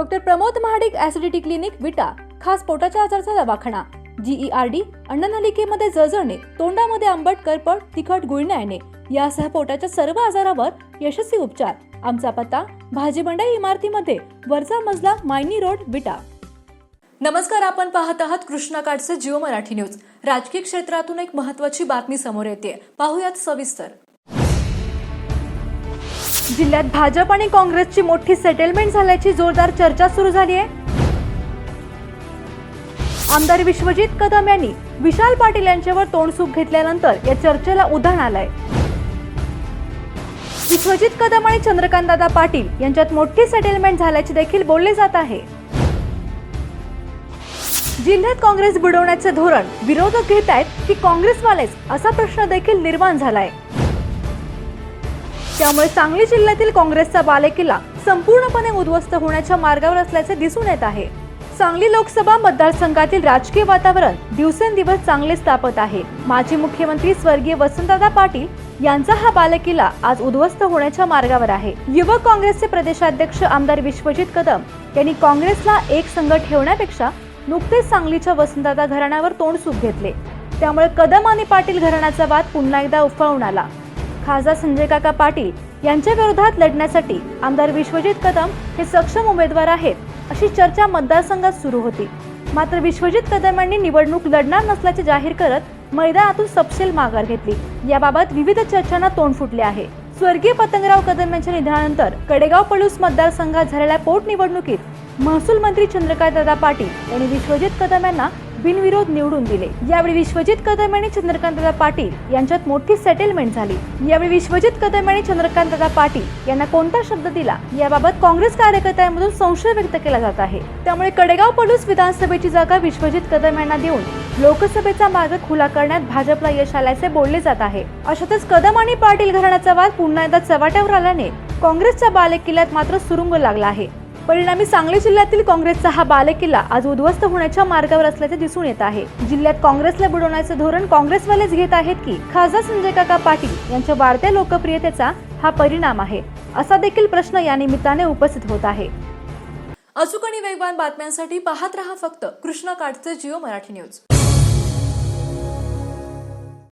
Doctor Pramod Mahadik acidity clinic Vita खास पोटाच्या आजाराचा दवाखाना. जीईआरडी अन्ननलिकेमध्ये जळजळणे तोंडामध्ये आंबट करपट तिखट गुळण्या येणे यासह पोटाच्या सर्व आजारावर यशस्वी उपचार. आमचा पत्ता भाजीबंडाई इमारतीमध्ये वरचा मजला मायनी रोड विटा. नमस्कार आपण पाहत आहात कृष्णाकाठचे जिओ मराठी न्यूज. राजकीय क्षेत्रातून एक महत्वाची बातमी समोर येते. पाहुयात सविस्तर. जिल्ह्यात भाजप आणि काँग्रेसची मोठी सेटलमेंट झाल्याची जोरदार चर्चा सुरू झाली आहे. आमदार विश्वजित कदम यांनी विशाल पाटील यांच्यावर तोंडसूक घेतल्यानंतर या चर्चेला उधाण आलंय. विश्वजित कदम आणि चंद्रकांतदादा पाटील यांच्यात मोठी सेटलमेंट झाल्याचे देखील बोलले जात आहे. जिल्ह्यात काँग्रेस बुडवण्याचे धोरण विरोधक घेत आहेत की काँग्रेसवालेच असा प्रश्न देखील निर्माण झालाय. त्यामुळे सांगली जिल्ह्यातील काँग्रेसचा बालेकिल्ला संपूर्णपणे उद्ध्वस्त होण्याच्या मार्गावर असल्याचे दिसून येत आहे. सांगली लोकसभा मतदारसंघातील राजकीय वातावरण दिवसेंदिवस चांगलेच तापत आहे. माजी मुख्यमंत्री स्वर्गीय वसंतदादा पाटील यांचा हा बालेकिल्ला आज उद्ध्वस्त होण्याच्या मार्गावर आहे. युवक काँग्रेसचे प्रदेशाध्यक्ष आमदार विश्वजित कदम यांनी काँग्रेसला एक संघ ठेवण्यापेक्षा नुकतेच सांगलीच्या वसंतदादा घराण्यावर तोंडसूक घेतले. त्यामुळे कदम आणि पाटील घराण्याचा वाद पुन्हा एकदा उफाळून आला. खासदार संजय काका पाटील यांच्या विरोधात लढण्यासाठी आमदार विश्वजित कदम हे सक्षम उमेदवार आहेत अशी चर्चा मतदारसंघात सुरू होती. मात्र विश्वजित कदम यांनी निवडणूक लढणार नसल्याचे जाहीर करत मैदानातून सपशेल माघार घेतली. याबाबत विविध चर्चांना तोंड फुटले आहे. स्वर्गीय पतंगराव कदम यांच्या निधनानंतर कडेगाव पळूस मतदारसंघात झालेल्या पोटनिवडणुकीत महसूल मंत्री चंद्रकांतदादा पाटील यांनी विश्वजित कदम यांना बिनविरोध निवडून दिले. यावेळी विश्वजित कदम आणि चंद्रकांतदादा पाटील यांच्यात मोठी सेटलमेंट झाली. यावेळी विश्वजित कदम आणि चंद्रकांतदादा पाटील यांना कोणता शब्द दिला? याबाबत काँग्रेस कार्यकर्त्यांमधून संशय व्यक्त केला जात आहे. त्यामुळे कडेगाव पलूस विधानसभेची जागा विश्वजित कदम यांना देऊन लोकसभेचा मार्ग खुला करण्यात भाजपला यश आल्याचे बोलले जात आहे. अशातच कदम आणि पाटील घराण्याचा वाद पुन्हा एकदा चव्हाट्यावर आल्याने काँग्रेसच्या बालेकिल्ल्यात मात्र सुरुंग लागला आहे. परिणामी सांगली जिल्ह्यातील काँग्रेसचा हा बालेकिल्ला आज उद्ध्वस्त होण्याच्या मार्गावर असल्याचे दिसून येत आहे. जिल्ह्यात काँग्रेसला बुडवण्याचे धोरण काँग्रेसवालेच घेत आहेत की खासदार संजय काका पाटील यांच्या वाढत्या लोकप्रियतेचा हा परिणाम आहे असा देखील प्रश्न या निमित्ताने उपस्थित होत आहे. अचूक आणि वेगवान बातम्यांसाठी पाहत रहा फक्त कृष्णा काठचे जिओ मराठी न्यूज.